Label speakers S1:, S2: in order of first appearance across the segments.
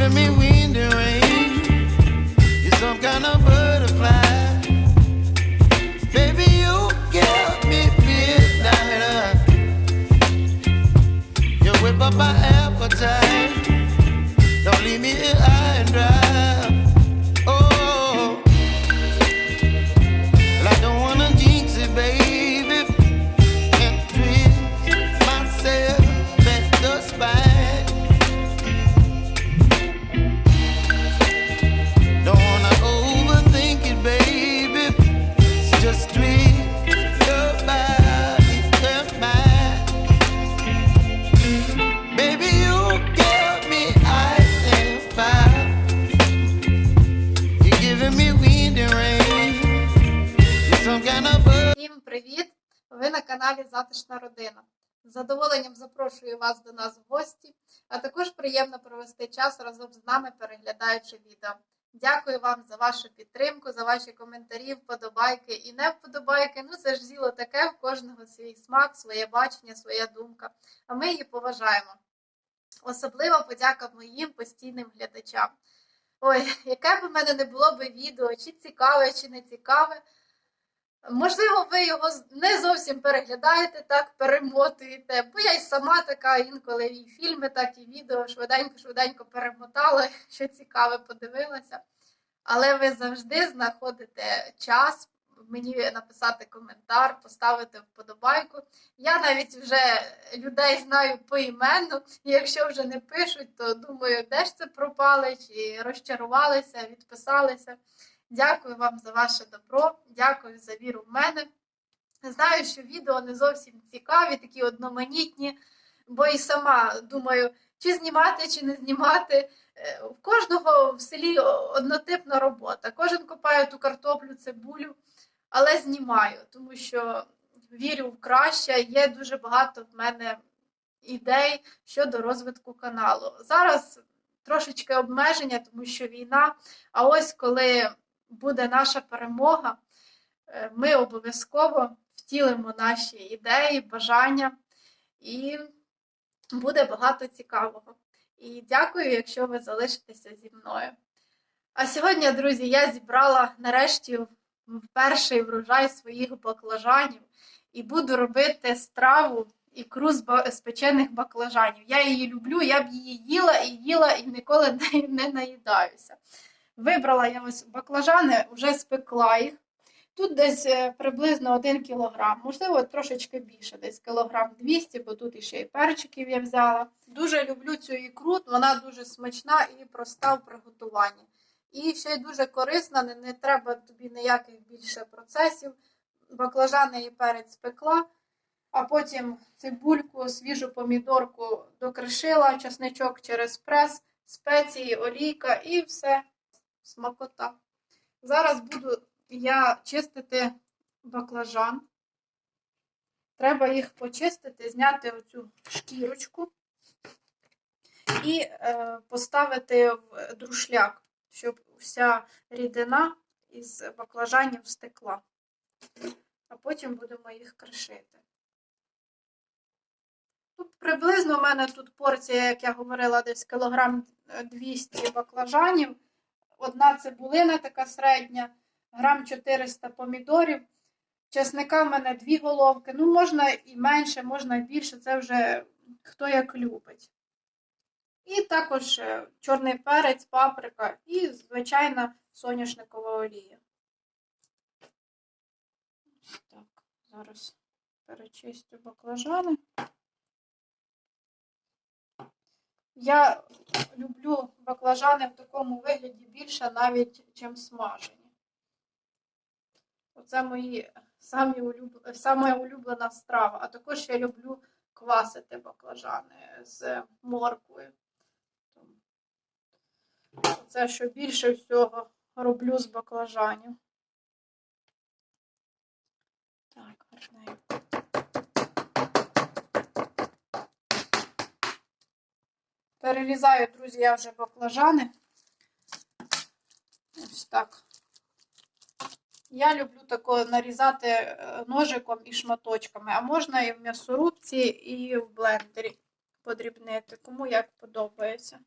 S1: giving me wind and rain. You're some kind of butterfly.
S2: Затишна родина. З задоволенням запрошую вас до нас в гості, а також приємно провести час разом з нами, переглядаючи відео. Дякую вам за вашу підтримку, за ваші коментарі, вподобайки і не вподобайки. Ну це ж діло таке, в кожного свій смак, своє бачення, своя думка. А ми її поважаємо. Особливо подяка моїм постійним глядачам. Ой, яке б у мене не було би відео, чи цікаве, чи не цікаве. Можливо, ви його не зовсім переглядаєте, так, перемотуєте, бо я й сама така інколи і фільми, так і відео швиденько-швиденько перемотала, що цікаве, подивилася. Але ви завжди знаходите час мені написати коментар, поставити вподобайку. Я навіть вже людей знаю поіменно, і якщо вже не пишуть, то думаю, де ж це пропали, чи розчарувалися, відписалися. Дякую вам за ваше добро, дякую за віру в мене. Знаю, що відео не зовсім цікаві, такі одноманітні, бо і сама думаю, чи знімати, чи не знімати. Е, В кожного в селі однотипна робота. Кожен копає ту картоплю, цибулю, але знімаю, тому що вірю в краще. Є дуже багато в мене ідей щодо розвитку каналу. Зараз трошечки обмеження, тому що війна. А ось коли буде наша перемога, е, ми обов'язково втілимо наші ідеї, бажання, і буде багато цікавого. І дякую, якщо ви залишитеся зі мною. А сьогодні, друзі, я зібрала нарешті перший врожай своїх баклажанів і буду робити страву ікру з ба- з печених баклажанів. Я її люблю, я б її їла і їла, і ніколи не наїдаюся. Вибрала я ось баклажани, вже спекла їх. Тут десь е, приблизно 1 кілограм, можливо, трошечки більше, десь кілограм 200, бо тут іще і перчиків я взяла. Дуже люблю цю ікру, вона дуже смачна і проста в приготуванні. І ще й дуже корисна, не, не треба тобі ніяких більше процесів. Баклажани і перець спекла, а потім цибульку, свіжу помідорку докришила, часничок через прес, спеції, олійка і все смакота. Зараз буду я чистити баклажан. Треба їх почистити, зняти оцю шкірочку і е, поставити в друшляк, щоб вся рідина із баклажанів стекла. А потім будемо їх кришити. Тут приблизно у мене тут порція, як я говорила, десь кілограм е, 200 баклажанів одна цибулина така середня, грам 400 помідорів. Чесника в мене дві головки. Ну, можна і менше, можна і більше, це вже хто як любить. І також е, чорний перець, паприка і, звичайна, соняшникова олія. Так, зараз перечистю баклажани. Я люблю баклажани в такому вигляді більше навіть, чим смажені. Оце мої самі улюб... саме улюблена страва. А також я люблю квасити баклажани з морквою. Це що більше всього роблю з баклажанів. Так, гарненько. Перерізаю, друзі, я вже баклажани. Ось так. Я люблю тако нарізати е, ножиком і шматочками, а можна і в м'ясорубці, і в блендері подрібнити, кому як подобається.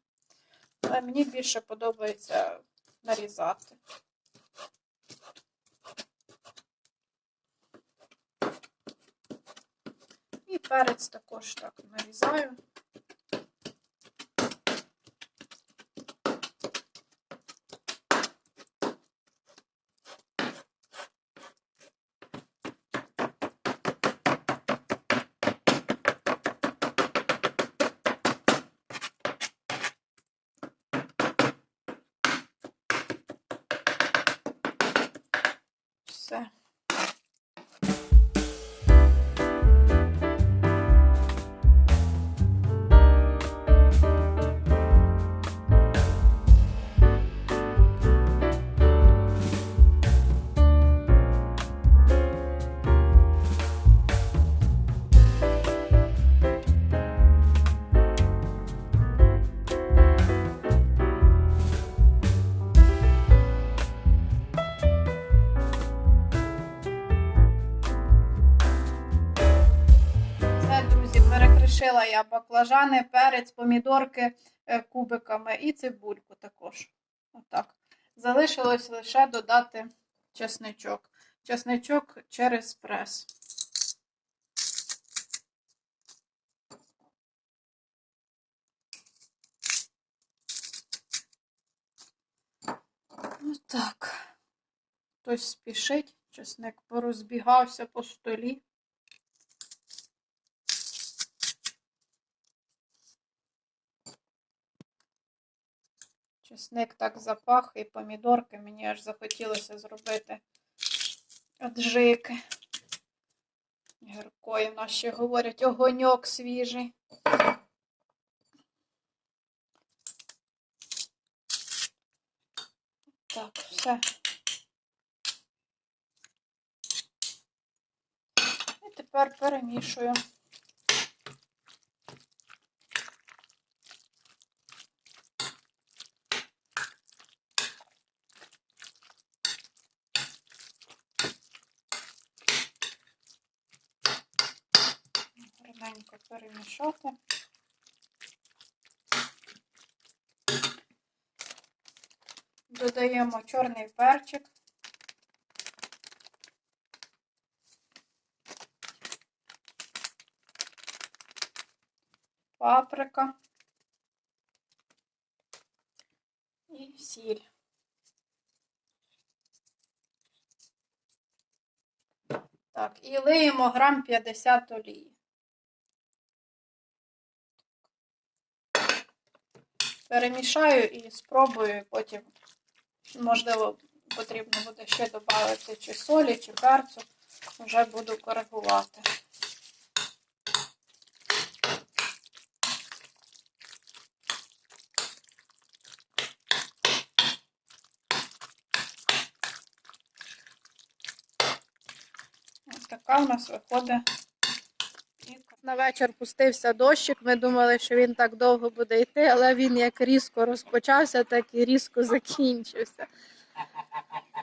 S2: Але мені більше подобається нарізати. І перець також так нарізаю. Все. Перекришила я баклажани, перець, помідорки е, кубиками і цибульку також. Отак. Залишилось лише додати чесничок. Чесничок через прес. Отак. Хтось спішить, чесник порозбігався по столі. Чесник так запах і помідорки. Мені аж захотілося зробити аджики. Гіркої в нас ще говорять огоньок свіжий. Так, все. І тепер перемішую. гарненько перемішати. Додаємо чорний перчик. Паприка і сіль. Так, і лиємо грам 50 олії. Перемішаю і спробую, потім, можливо, потрібно буде ще додати чи солі, чи перцю. Вже буду коригувати. Ось така у нас виходить. На вечір пустився дощик. Ми думали, що він так довго буде йти, але він як різко розпочався, так і різко закінчився.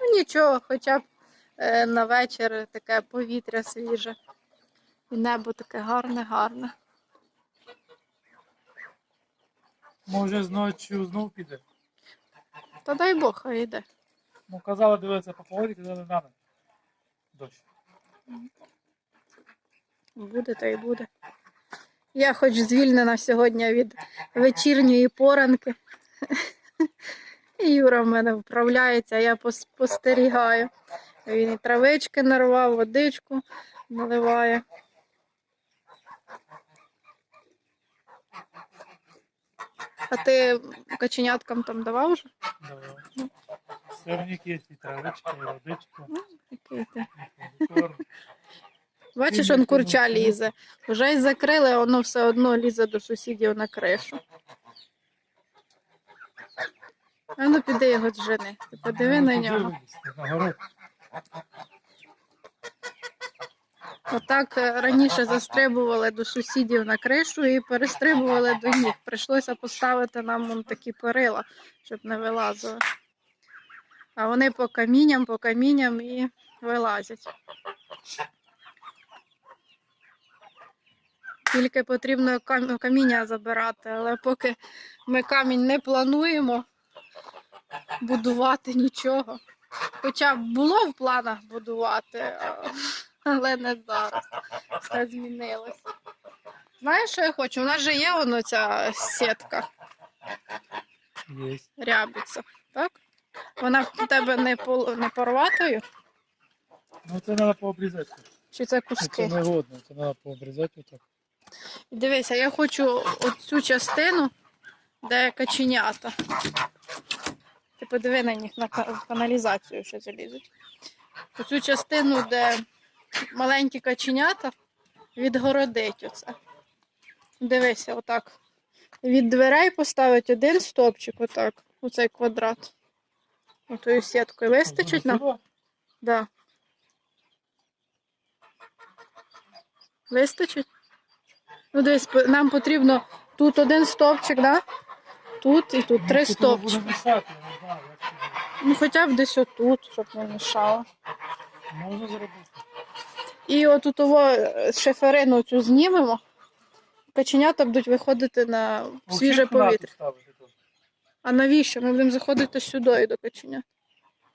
S2: Ну нічого, хоча б е, на вечір таке повітря свіже. І небо таке гарне, гарне.
S3: Може, зночі знов піде.
S2: Та дай Бог, хай йде.
S3: Ну, казали дивитися по погоді, казали на. Дощ.
S2: Буде та й буде. Я хоч звільнена сьогодні від вечірньої поранки. І Юра в мене вправляється, а я спостерігаю. Він і травички нарвав, водичку наливає. А ти каченяткам там давав вже?
S3: Давай. Сирники, ці травички, водичку,
S2: Який ти? Бачиш, он курча лізе. Вже й закрили, а воно все одно лізе до сусідів на кришу. А ну піди його. Ти подиви на нього. Отак е, раніше застрибували до сусідів на кришу і перестрибували до них. Прийшлося поставити нам вон такі перила, щоб не вилазили. А вони по камінням, по камінням і вилазять. Тільки потрібно каміння забирати, але поки ми камінь не плануємо будувати нічого. Хоча було в планах будувати, але не зараз. Все змінилось. Знаєш, що я хочу? У нас же є воно ця сітка
S3: Є.
S2: рябиця, так? Вона в тебе не, пол- не порватою?
S3: Ну це треба пообрізати.
S2: Чи це
S3: Ну, Це не годно, це треба пообрізати отак.
S2: Дивися, я хочу оцю частину, де каченята. Ти подиви на них на каналізацію, що залізуть. Оцю частину, де маленькі каченята, відгородить оце. Дивися, отак. Від дверей поставить один стопчик, отак, оцей квадрат. Отою сіткою. Вистачить нам?
S3: Сюди?
S2: Да. Вистачить? Ну, по- нам потрібно тут один стовпчик, да? Тут і тут три стовпчики. Ну, хоча б десь отут, щоб не мішало.
S3: Можна зробити.
S2: І отут е, шиферину цю знімемо. Каченята будуть виходити на свіже повітря. А навіщо? Ми будемо заходити сюди до каченят.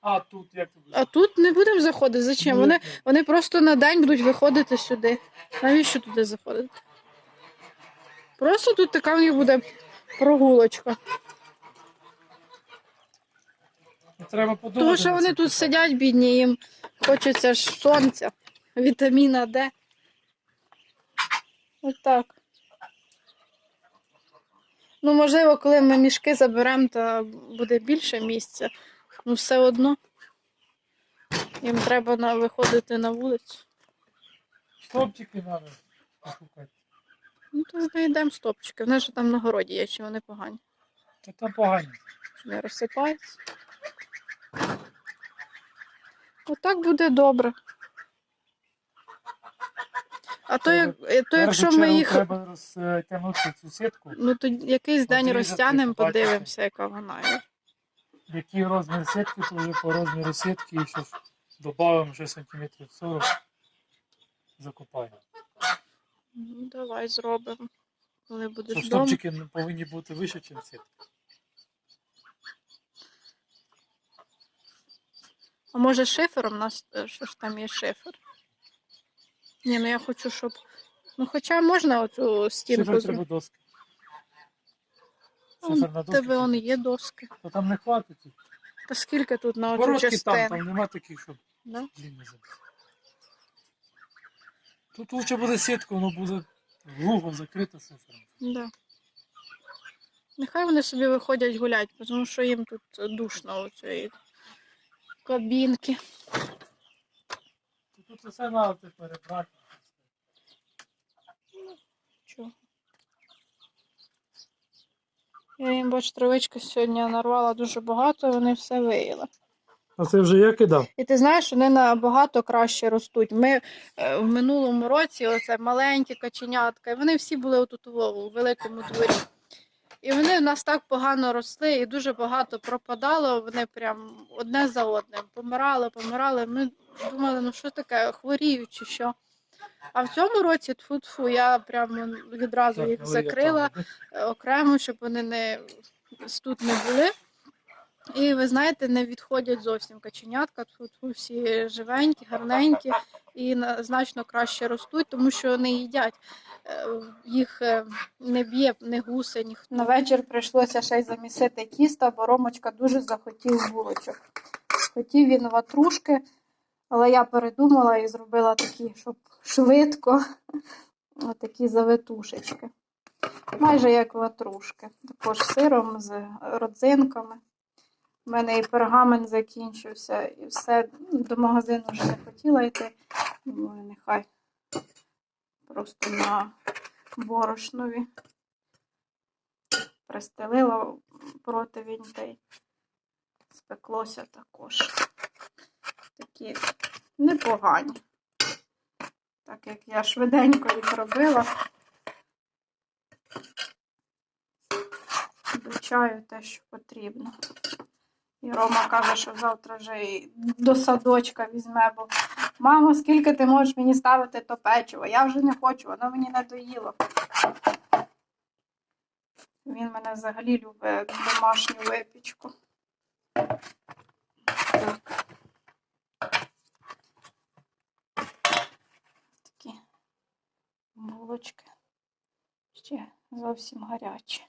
S3: А тут як тут?
S2: А тут не будемо заходити. Зачем? Вони, вони просто на день будуть виходити сюди. Навіщо туди заходити? Просто тут така в них буде прогулочка.
S3: Треба подумати.
S2: Тому що вони тут сидять, бідні, їм хочеться ж сонця, вітаміна Д. Отак. Ну, можливо, коли ми мішки заберемо, то буде більше місця. Ну, все одно. Їм треба на, виходити на вулицю.
S3: Стопчики треба пошукати.
S2: Ну, то знайдемо стопчики. Вони ж там на городі є, чи вони погані.
S3: Та там погані.
S2: Не розсипаються. Отак буде добре. А то, як, е, то якщо ми їх
S3: Треба розтягнути цю сітку.
S2: Ну, то якийсь день розтягнемо,
S3: побачити.
S2: подивимося, яка вона є.
S3: Який розмір сітки, то вже по розміру сітки і щось додаємо ще сантиметрів 40. Закопаємо.
S2: Ну, давай зробимо. Коли будеш вдома.
S3: стопчики не повинні бути вище, ніж сітка.
S2: А може шифером у нас е, що ж там є шифер? Ні, ну я хочу, щоб. Ну, хоча можна оцю стінку
S3: Шифер треба доски.
S2: Ну,
S3: Шифер на
S2: У
S3: доски.
S2: тебе он є доски.
S3: То там не хватить.
S2: Та скільки тут на оцю
S3: там,
S2: частину?
S3: там нема таких, щоб
S2: Да?
S3: длинні зробити. Тут лучше буде сітка, воно буде глухо закрите шифером.
S2: Да. Нехай вони собі виходять гулять, тому що їм тут душно у цієї кабінки.
S3: Тут все треба перебрати.
S2: Чого? Я їм бачу, травички сьогодні нарвала дуже багато, вони все виїли.
S3: А це вже я кидав.
S2: І ти знаєш, вони набагато краще ростуть. Ми е, в минулому році оце маленькі каченятка, і вони всі були отут у у великому дворі. І вони в нас так погано росли і дуже багато пропадало. Вони прям одне за одним. Помирали, помирали. Ми думали, ну що таке, хворіють чи що. А в цьому році тфу-тфу, я прям відразу їх закрила окремо, щоб вони не тут не були. І ви знаєте, не відходять зовсім каченятка. Тут всі живенькі, гарненькі і значно краще ростуть, тому що вони їдять. Е, Їх е, не б'є не гусень. На вечір прийшлося ще й замісити тісто, бо Ромочка дуже захотів булочок. Хотів він ватрушки, але я передумала і зробила такі, щоб швидко, такі завитушечки. Майже як ватрушки. Також сиром, з родзинками. У мене і пергамент закінчився, і все. Ну, До магазину вже не хотіла йти. Думаю, нехай просто на борошнові пристелила та й спеклося також. Такі непогані. Так як я швиденько їх робила. До чаю те, що потрібно. І Рома каже, що завтра вже і до садочка візьме, бо Мамо, скільки ти можеш мені ставити то печиво? Я вже не хочу, воно мені надоїло. Він мене взагалі любить домашню випічку. Так. Такі булочки. Ще зовсім гарячі.